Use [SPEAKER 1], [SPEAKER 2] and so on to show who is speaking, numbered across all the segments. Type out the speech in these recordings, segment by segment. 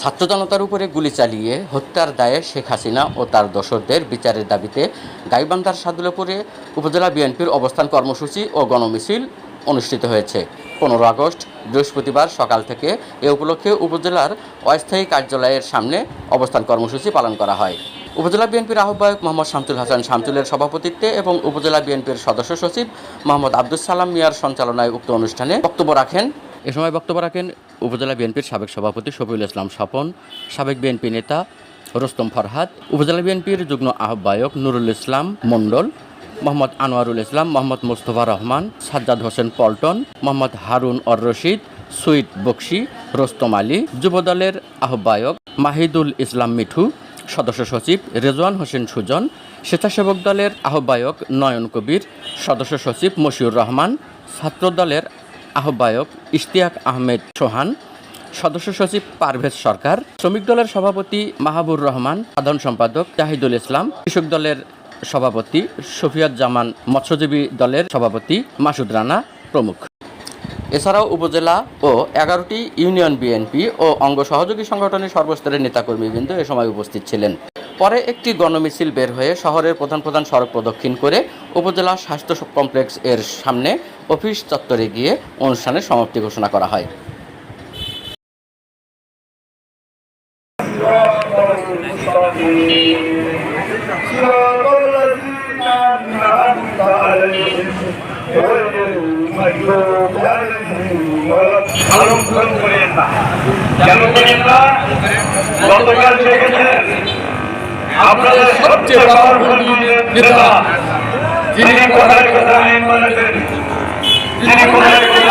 [SPEAKER 1] ছাত্র জনতার উপরে গুলি চালিয়ে হত্যার দায়ে শেখ হাসিনা ও তার দোসরদের বিচারের দাবিতে গাইবান্ধার সাদুলাপুরে উপজেলা বিএনপির অবস্থান কর্মসূচি ও গণমিছিল অনুষ্ঠিত হয়েছে। পনেরো আগস্ট, বৃহস্পতিবার সকাল থেকে এ উপলক্ষে উপজেলার অস্থায়ী কার্যালয়ের সামনে অবস্থান কর্মসূচি পালন করা হয়। উপজেলা বিএনপির আহ্বায়ক মোহাম্মদ শামসুল হাসান শামসুলের সভাপতিত্বে এবং উপজেলা বিএনপির সদস্য সচিব মোহাম্মদ আব্দুল সালাম মিয়ার সঞ্চালনায় উক্ত অনুষ্ঠানে বক্তব্য রাখেন এ সময় বক্তব্য রাখেন উপজেলা বিএনপির সাবেক সভাপতি শফিউল ইসলাম স্বপন সাবেক বিএনপি নেতা রোস্তম ফরহাদ, উপজেলা বিএনপির যুগ্ম আহ্বায়ক নুরুল ইসলাম মণ্ডল, মোহাম্মদ আনোয়ারুল ইসলাম, মোহাম্মদ মোস্তফা রহমান, সাজ্জাদ হোসেন পল্টন, মোহাম্মদ হারুন অর রশিদ সুইট বক্সি, রোস্তম আলী, যুবদলের আহ্বায়ক মাহিদুল ইসলাম মিঠু, সদস্য সচিব রেজওয়ান হোসেন সুজন, স্বেচ্ছাসেবক দলের আহ্বায়ক নয়ন কবির, সদস্য সচিব মশিউর রহমান, ছাত্রদলের আহ্বায়ক ইশতিয়াক আহমেদ সোহান সদস্য সচিব পারভেজ সরকার, শ্রমিক দলের সভাপতি মাহাবুর রহমান, সাধারণ সম্পাদক জাহিদুল ইসলাম, কৃষক দলের সভাপতি শফিয়াত জামান, মৎস্যজীবী দলের সভাপতি মাসুদ রানা প্রমুখ। এছাড়াও উপজেলা ও এগারোটি ইউনিয়ন বিএনপি ও অঙ্গ সহযোগী সংগঠনের সর্বস্তরের নেতাকর্মীবৃন্দ এ সময় উপস্থিত ছিলেন। পরে একটি গণমিছিল বের হয়ে শহরের প্রধান প্রধান সড়ক প্রদক্ষিণ করে উপজেলা স্বাস্থ্য কমপ্লেক্স এর সামনে অফিস চত্বরে গিয়ে অনুষ্ঠানের সমাপ্তি ঘোষণা করা হয়।
[SPEAKER 2] গতকাল আপনাদের সবচেয়ে পাওয়ারফুল নেতা যিনি কথার কথা যিনি কথার কথা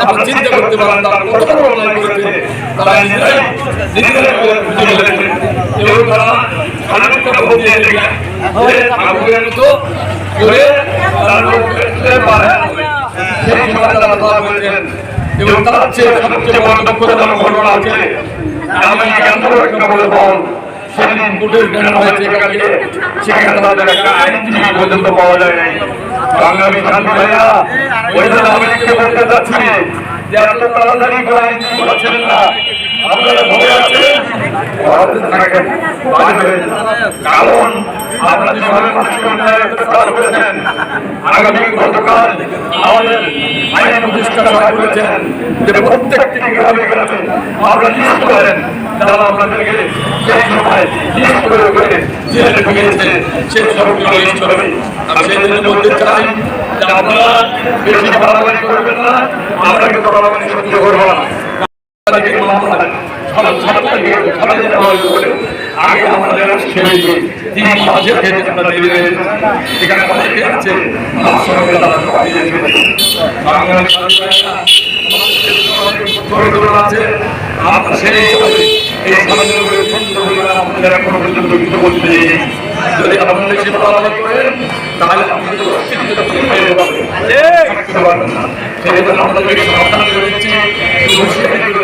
[SPEAKER 2] আপনারা চিন্তা করতে পারেন তার কত বড় অন্যায় করেছে তারা নিজেরাই নিজেরাই বুঝে ফেলেছে এবং তারা অনেক কথা বলতে এসে ঠাকুরের মতো করে ঘটনা আছে আমি একটা বলে বল হয়েছে সেখানে তাদের একটা আইনজীবী পর্যন্ত পাওয়া যায় নাই। বাঙালি শান্তি ভাইয়া ওই জন্য আমি একটু বলতে চাচ্ছি যে এত তাড়াতাড়ি করে আইনজীবী পাচ্ছেন না। আপনারা ভয় আছেন? ভারতে থাকেন। কারণ আপনারা যেভাবে মানুষকে অন্যায় করেছেন আগামী গতকাল আমাদের আইন প্রতিষ্ঠা সভা করেছেন যে প্রত্যেকটি গ্রামে গ্রামে আপনারা লিস্ট করেন যারা আপনাদেরকে সেই সময় লিস্ট করে করে জেলে ঢুকিয়েছে সেই সবগুলো লিস্ট হবে আমি সেই জন্য চাই যে আপনারা বেশি বাড়াবাড়ি করবেন না আমরা কিন্তু বাড়াবাড়ি সহ্য করব না আগে আমাদের ছেড়ে দিয়ে তিনি মাঝে খেতে আমরা দেবে এখানে অনেকে আছে? আমার সঙ্গে তারা সবাই বাংলাদেশ আছে। সেই এই সমাজের উপরে সুন্দর করে আপনাদের পর্যন্ত বলতে যদি সে পালন করেন তাহলে আপনাদের সেই জন্য যদি দায়িত্ব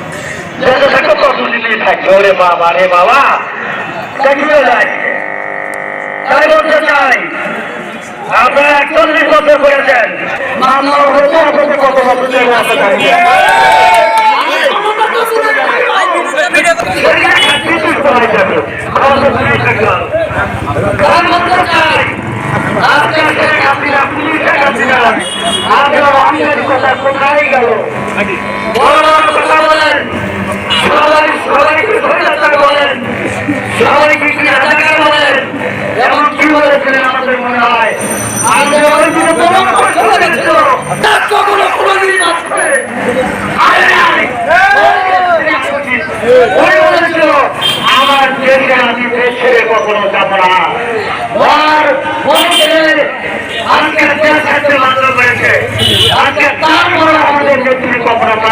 [SPEAKER 2] বেঁচে থাকো বাবা রে বাবা চাকরি যায় তাই বলতে চাই আপনারা একচল্লিশ বছর করেছেন মামলা হচ্ছে আপনাদের কত বছর জেলে আছে কথা কোথায় গেল
[SPEAKER 3] সবাইকে বলেন আমার দেশে আমি ছেড়ে কখনো যাব না। আর বলছে আজকে দেশ থাকতে বাধ্য করেছে আজকে তারপরে আমাদের নেত্রী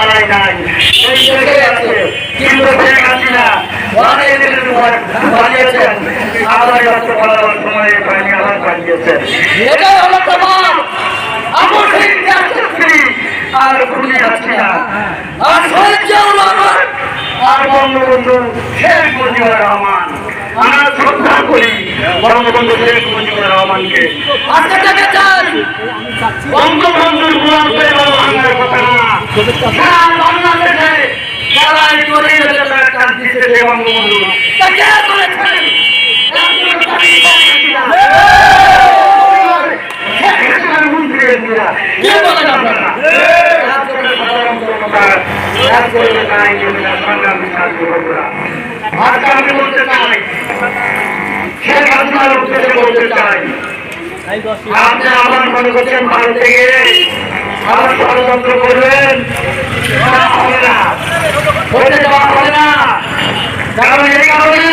[SPEAKER 3] নাই। দেশে আছে। কিন্তু শেখ হাসিনা অনেক দিনের আবার যাচ্ছে বলার সময় পাইনি আবার পালিয়েছেন এটাই হলো তোমার আমার সেই দেশত্রী আর আর সহ্য আর বঙ্গবন্ধু শেখ মুজিবুর রহমান। আমরা শ্রদ্ধা করি বঙ্গবন্ধু শেখ মুজিবুর রহমানকে। আজকে থেকে চাই বঙ্গবন্ধুর গুণাকে বাংলার কথা না সারা বাংলাদেশে যারা এই করে কাজ দিচ্ছে সে বঙ্গবন্ধু তা কে করেছেন কে বলেন আপনারা আজকে আমি বলতে চাই শেখ হাসিনার উদ্দেশ্যে বলতে চাই আপনি আমার মনে করছেন ভারত থেকে আবার ষড়যন্ত্র করবেন না, হবে না হতে দেওয়া হবে না কারণ এই কারণে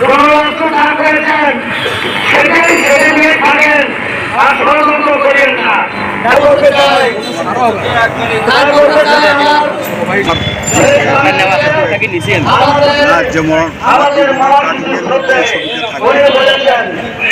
[SPEAKER 3] কোন অস্ত্র করেছেন সেটাই ছেড়ে দিয়ে থাকেন আর ষড়যন্ত্র করেন না আমাদের বলেছেন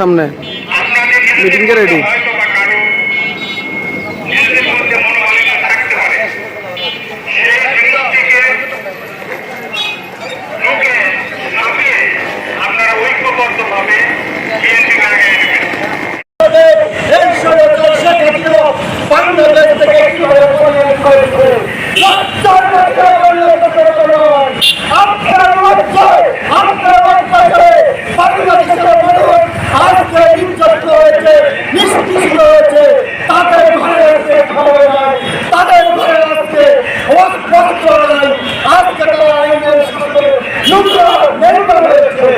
[SPEAKER 4] সামনে
[SPEAKER 5] মিটিং
[SPEAKER 4] Meeting কে ready?
[SPEAKER 5] হয়তো বা কারও নিজেদের মধ্যে মনোমালিন্য থাকতে পারে সেই জিনিসটিকে লোকে নামিয়ে আপনারা ঐক্যবদ্ধভাবে বিএনপি আগে নেবেন
[SPEAKER 3] এই ষড়যন্ত্র শেখ হাসিনা বাংলাদেশ থেকে কীভাবে পরিণত করেছে লজ্জার মধ্যে পরিণত করেছে নয়। আপনার লজ্জায়, আপনার অত্যাচারে বাংলাদেশের মানুষ আজকে নির্যাতিত হয়েছে, নিষ্কৃষ্ট হয়েছে। তাদের ঘরে আজকে খাবার নাই, তাদের ঘরে আজকে বস্ত্র নাই। আজকে তারা আইনের শাসনে নোংরা মেরুদণ্ড হয়েছে।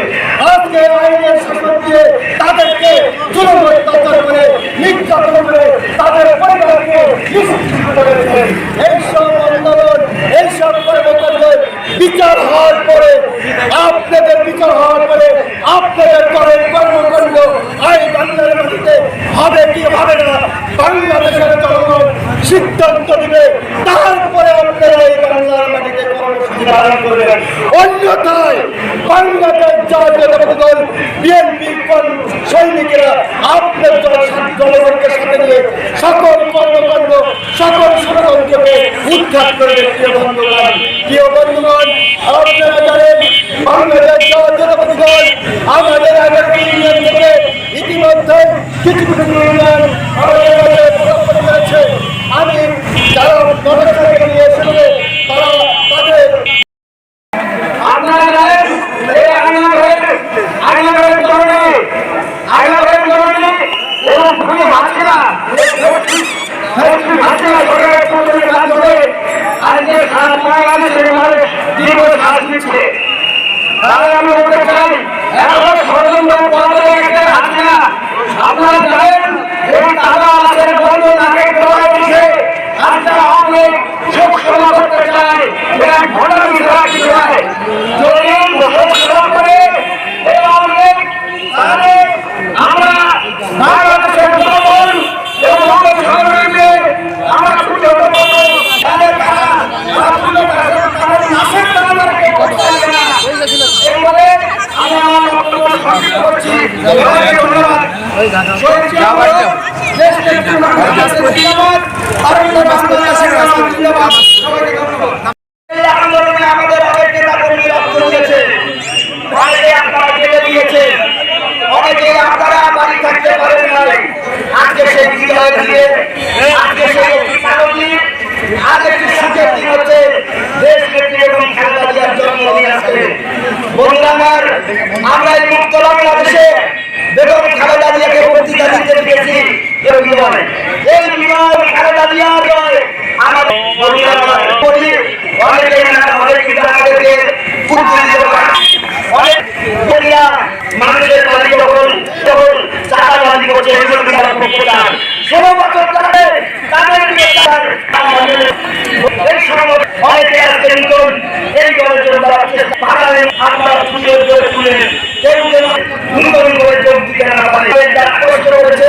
[SPEAKER 3] আজকে আইনের শাসন দিয়ে তাদেরকে জুলুম অত্যাচার করে নির্যাতন করে তাদের পরিবারকে নিষ্কৃত করেছে এইসব আন্দোলন এইসব কর্মকাণ্ডের বিচার হওয়ার পরে বিচার হওয়ার পরে আপনাদের করের কর্মকাণ্ড। আই বাংলার মাটিতে হবে কি হবে না, বাংলাদেশের জনগণ সিদ্ধান্ত নেবে। তারপরে আপনারা এই বাংলার মাটিতে পালন করবেন অন্যথায় বাংলাদেশ জাতীয় দল, বিএনপি সৈনিকেরা আপনার জন- জনগণকে সাথে নিয়ে সকল কর্মকাণ্ড, সকল ষড়যন্ত্রকে উদ্ধার করবে প্রিয় বন্ধুগণ। প্রিয় বন্ধুগণ, আপনারা জানেন, বাংলাদেশ জাতীয় দল আমাদের থেকে ইতিমধ্যে কিছু কিছু ইউনিয়ন অনেক
[SPEAKER 6] বলিয়া মানুষের বাড়ি যখন যখন চাঁদাবাজি করছে এগুলো বিহার পক্ষদান ষোলো বছর ধরে তাদের দিকে তার এই সময় অনেকে আজকে নতুন এই দলের জন্য তারা পাঠালেন আপনারা সুযোগ করে তুলে কেউ যেন নতুন করে যোগ দিতে না পারে করেছে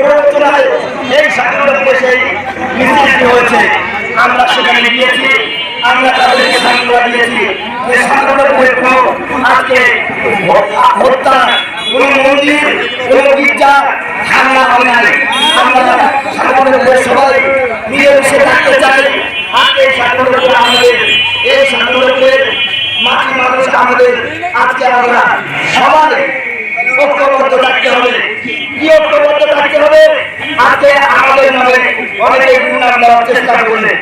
[SPEAKER 6] প্ররোচনায় এই স্বাধীনতা সেই মিছিলটি হয়েছে। আমরা সেখানে গিয়েছি আমরা তাদেরকে দিয়েছি যে কোনো আজকে হত্যা কোন মন্দির, কোন গির্জা হামলা হবে না আমরা স্বাধীনতার সবাই মিলেমিশে থাকতে চাই। আমাদের, এই স্বাধীনতার মাটি মানুষ আমাদের, আজকে আমরা সবাই ঐক্যবদ্ধ থাকতে হবে। কি ঐক্যবদ্ধ থাকতে হবে। আজকে আমাদের নামে অনেকে গুণাম দেওয়ার চেষ্টা করলে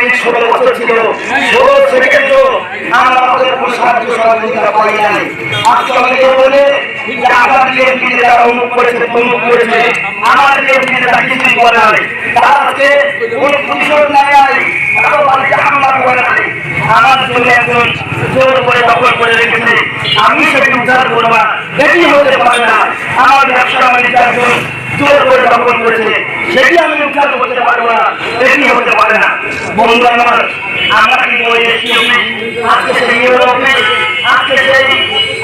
[SPEAKER 6] লীগ ষোলো বছর ছিল। ষোলো সেকেন্ড আমরা আমাদের সাহায্য সহযোগিতা পাই নাই। আজকে অনেকে বলে যে নেতা অমুক করেছে, তমুক করেছে, আমার নেতা কিছুই করে নাই। আজকে কোন কৃষক নাই কারও বাড়িতে হামলা করে নাই। আমার জমি একজন জোর করে দখল করে রেখেছে। আমি সেটি উদ্ধার করব না এটি হতে পারে না। আমার ব্যবসা বাণিজ্য একজন জোর করে দখল করেছে, সেটি আমি উদ্ধার করতে পারব না এটি হতে পারে না। বন্ধু আমার আমরা কিন্তু আজকে সেই আজকে সেই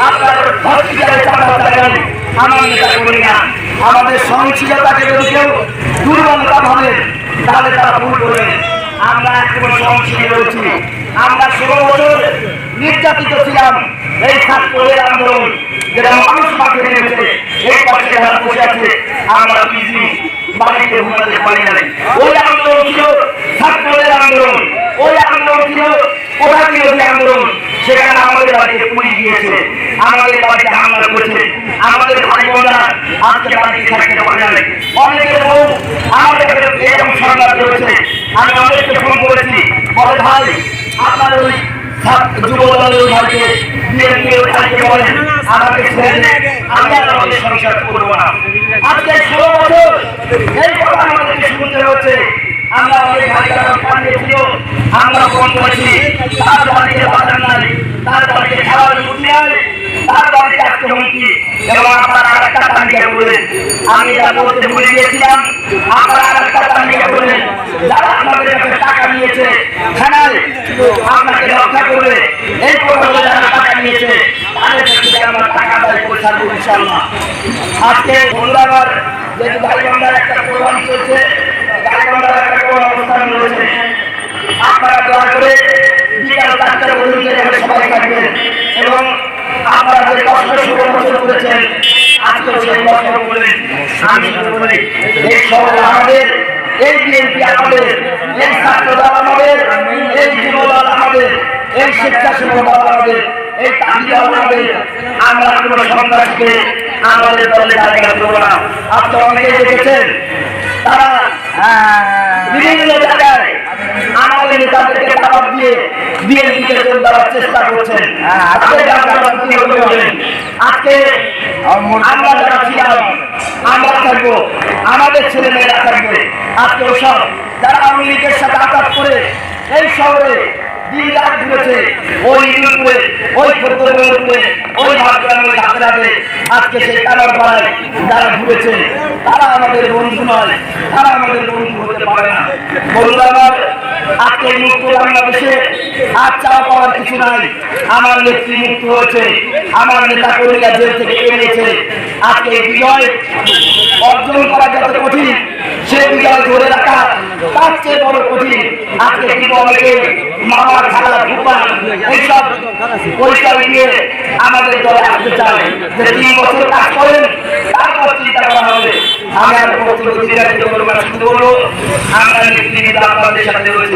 [SPEAKER 6] আপনার হসপিটালে আমাদের সহনশীলতাকে যদি কেউ দুর্বলতা ভাবে, তাহলে তারা ভুল করবেন আমরা একেবারে সহনশীল রয়েছি আমরা ষোলো বছর নির্যাতিত ছিলাম। এই ছাত্রদের আন্দোলন যেটা মানুষ মাঠে নেমেছে, এই পাশে যারা বসে আছে, আমরা পিসি বাড়িতে ঘুমাতে পারি না ওই আন্দোলন ছিল ছাত্রদের আন্দোলন ওই আন্দোলন ছিল কোথা বিরোধী আন্দোলন সেখানে আমাদের বাড়িতে পুলিশ গিয়েছে। আমাদের বাড়িতে হামলা করেছে। আমাদের ভাই বোনরা আজকে বাড়িতে থাকতে পারে না অনেকের বউ আমাদের এরকম সংবাদ রয়েছে আমি অনেককে ফোন করেছি। বলে, ভাই, আপনার ওই আর আমাদের সংসার করব না। আজকে ষোলো বছর এই কথা আমাদেরকে শুনতে হচ্ছে। আমরা অনেক ভাইরা পাঠিয়েছিল আমরা ফোন করেছি, তার বাড়িতে বাজার নাই তার বাড়িতে মুখ নেই তার বাড়িতে আজকে হুমকি। এবং আপনারা আর একটা তালিকা করলেন আমি যা বলতে ভুলে গিয়েছিলাম, আপনারা আর একটা তালিকা করলেন যারা আপনাদের কাছে টাকা নিয়েছে থানায় আপনাকে রক্ষা করবে। এই প্রভাবে যারা টাকা নিয়েছে, তাদের থেকে আমরা টাকা দায় করে ছাড়বো ইনশাল্লাহ আজকে বন্ধুরা যেহেতু গাইবান্ধার একটা প্রোগ্রাম চলছে আপনারা দয়া করে এবং আপনারা যে কষ্ট করেছেন আজকে সেই কষ্ট করলেন আমি বলি এই আমাদের এই স্বেচ্ছাসেবক দল আমাদের এই আমাদের আমরা কোনো সন্ত্রাসকে আমাদের দলে জায়গা না আপনারা অনেকেই দেখেছেন তারা বিভিন্ন জায়গায় আমাদের নেতাদেরকে দাবাব দিয়ে বিএনপিকে দেওয়ার চেষ্টা করছেন আজকে আমরা যারা ছিলাম আমরা থাকব আমাদের ছেলে মেয়েরা থাকবে। আজকে ওসব যারা আওয়ামী লীগের সাথে আঘাত করে এই শহরে দিন রাত ঘুরেছে ওই ইউরোপে ওই উপরে ওই ভাগ্রামে ঢাকরাতে আজকে সেই কালার পাড়ায় যারা ঘুরেছে, তারা আমাদের বন্ধু নয়, তারা আমাদের বন্ধু হতে পারে না। বন্ধু আজকে মুক্ত বাংলাদেশে আর চাওয়া পাওয়ার কিছু নাই। আমার নেত্রী মুক্ত হয়েছে, আমার নেতা কর্মীরা জেল থেকে বেরিয়েছে আজকে বিজয় অর্জন করা যত কঠিন, সে বিজয় ধরে রাখা তার চেয়ে বড় কঠিন। আজকে কিন্তু অনেকে মামা, খালা ফুপা এইসব পরিচয় দিয়ে আমাদের দলে আসতে চায়। যে তিন বছর কাজ করেন, তারপর চিন্তা করা হবে। আমি আর বক্তব্য দিতে শুরু করব আমরা নেতৃত্ব আপনাদের সাথে রয়েছি।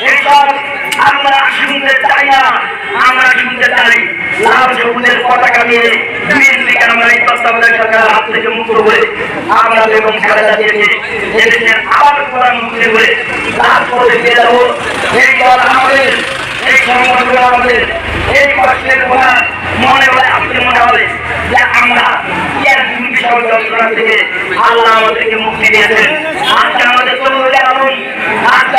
[SPEAKER 6] আমরা শুনতে চাই না, আমরা শুনতে চাই লাল সবুজের পতাকা নিয়ে বিএনপি কেন আমরা এই তত্ত্বাবধায়ক সরকার হাত থেকে মুক্ত করে আমরা বেগম খালেদা দিয়েছি এদেশের আবার প্রধানমন্ত্রী হয়ে তারপরে ফিরে যাব। এই দল আমাদের, এই সংগঠনগুলো আমাদের, এই কষ্টের কথা মনে হলে আপনি মনে হবে যে আমরা ইয়ার বিষয় যন্ত্রণা থেকে আল্লাহ আমাদেরকে মুক্তি দিয়েছেন। আজকে আমাদের আলম, আজকে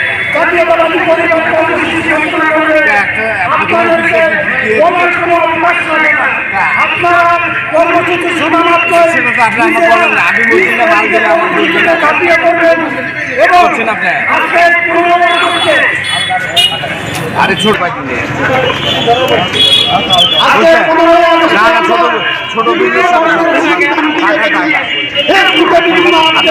[SPEAKER 7] পরিবার কর্মসূচি আপনারা শোনা মাত্র এবং আজকে
[SPEAKER 4] আরে ছোট ভাই ছোট ছোট বিজনেস আমি একটা মিটিং আছে পরে কথা বলব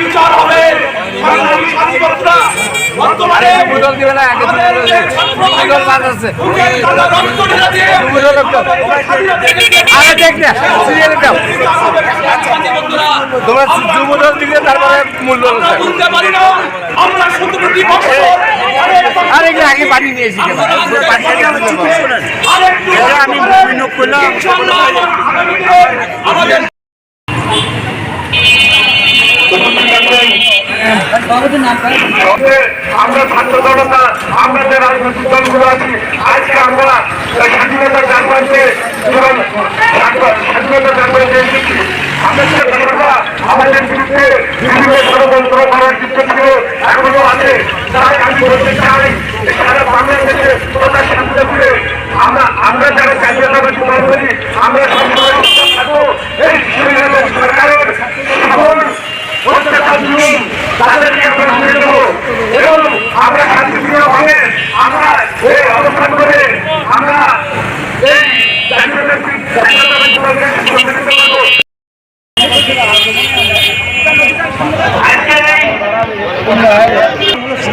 [SPEAKER 8] বিচার হবে বর্তমানে
[SPEAKER 4] বুদল দিবে না বুদল মাছ আছে। আরে দেখ না সিরিয়াল দাও। তোমরা যুবদল দিলে তারপরে মূল্য
[SPEAKER 8] আমরা সতেরো দিবস
[SPEAKER 4] আরে আগে পানি নিয়েছি কেন? পানি আমি বিনিয়োগ করলাম।
[SPEAKER 8] আমাদের
[SPEAKER 3] আমরা ছাত্র জনতা, আমরা যে রাজনৈতিক দলগুলো আছি, আজকে আমরা এই স্বাধীনতার জানবানকে এবং স্বাধীনতার জানবানকে এসেছি আমাদের বিরুদ্ধে বিভিন্ন ষড়যন্ত্র করার ছিল, এখনও আছে। তাই আমি বলতে চাই, সারা বাংলাদেশে আমরা আমরা যারা জাতীয়তাবাদী দল করি আমরা সবসময় থাকব এই স্বাধীনতার সরকারের সকল অত্যাচার জুলুম তাদেরকে আমরা শুনে দেবো এবং আমরা শান্তিপ্রিয়ভাবে আমরা এই অবস্থান করে আমরা এই জাতীয়তাবাদী জাতীয়তাবাদী দলকে সংগঠিত করব আজকে এই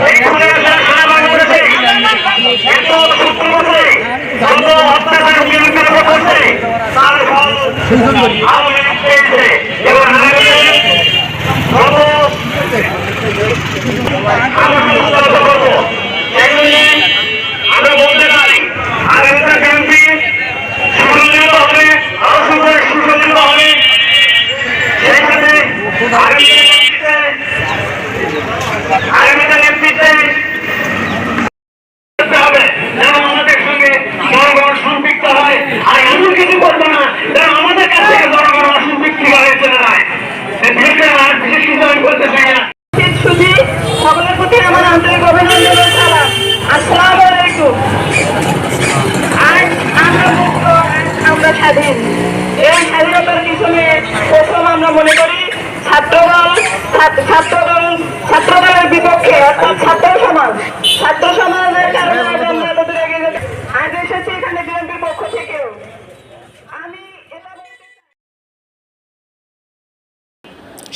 [SPEAKER 3] এইখানে যারা সারা করেছে এত সত্তর বছরে যত অত্যাচার নিয়ন্ত্রণ করছে তার ফল আওয়ামী লীগ পেয়েছে এবং আগামী গত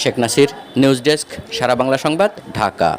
[SPEAKER 1] শেখ নাসির নিউজ ডেস্ক সারা বাংলা সংবাদ ঢাকা।